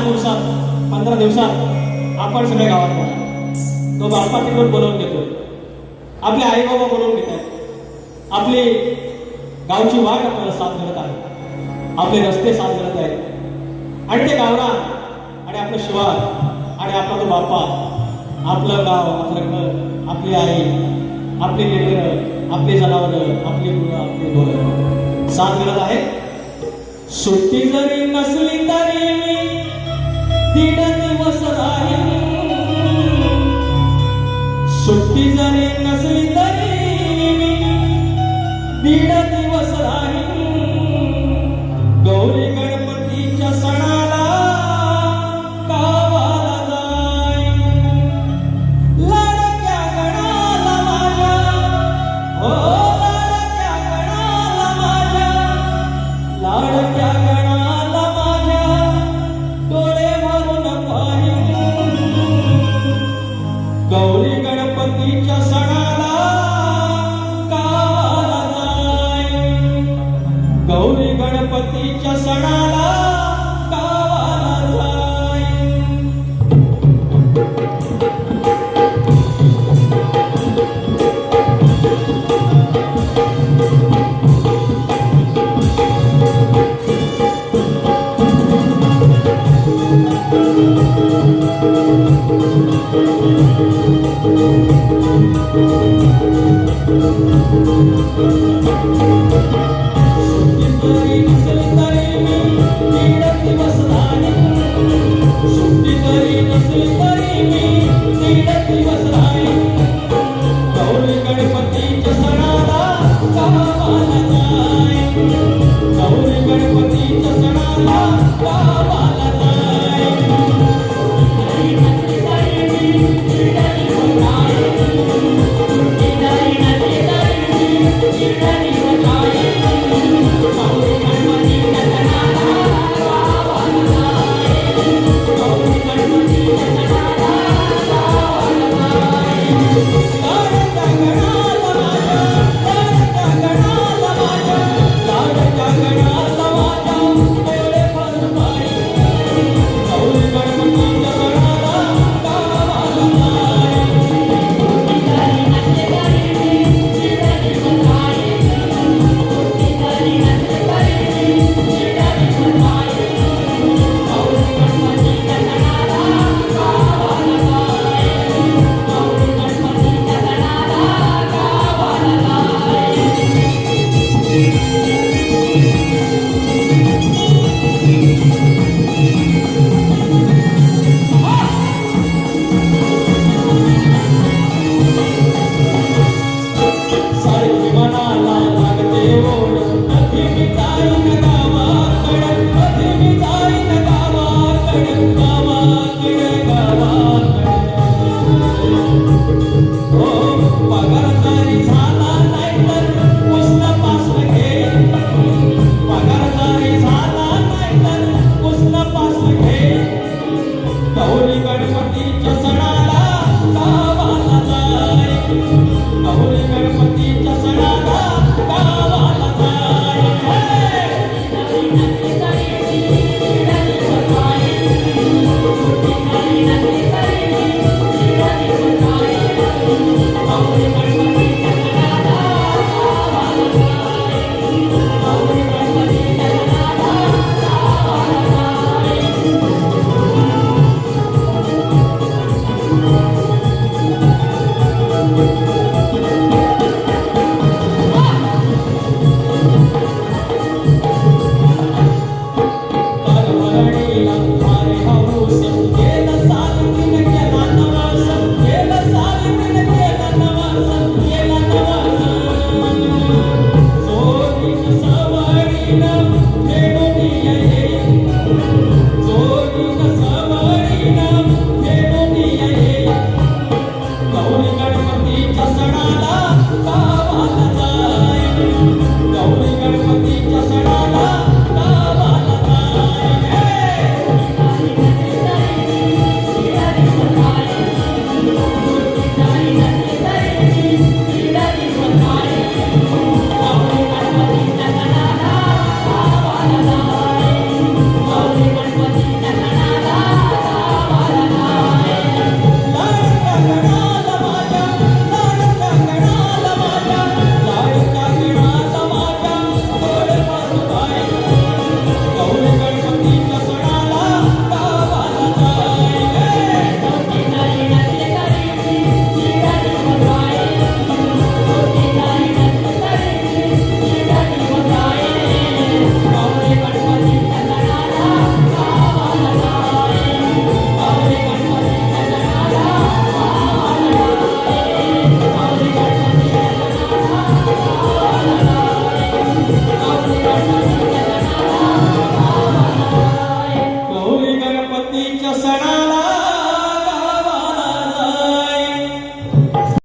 दहा दिवसात पंधरा दिवसात आपण सगळ्या गावात बोला. तो बाप्पा तिकडून बोलवून घेतो. आपले आई बाबा बोलवून घेत आहेत आपली गावची वाट आपल्याला साथ करत आहे. आपले रस्ते साथ करत आहेत. आणि ते गावरा आणि आपलं शिवार आणि आपला तो बाप्पा आपलं गाव आपलं घर आपली आई आपली लेकरं आपली जनावरं आपली मुलं आपली घरं साथ करत आहे. सुट्टी जरी नसली तरी सुट्टी जरी नसली तरी दीड दिवस राही गौरी सुट्टी जरी नसली तरी मी दीड दिवस गणपतीच्या सणाला गावाला जाय. सणाला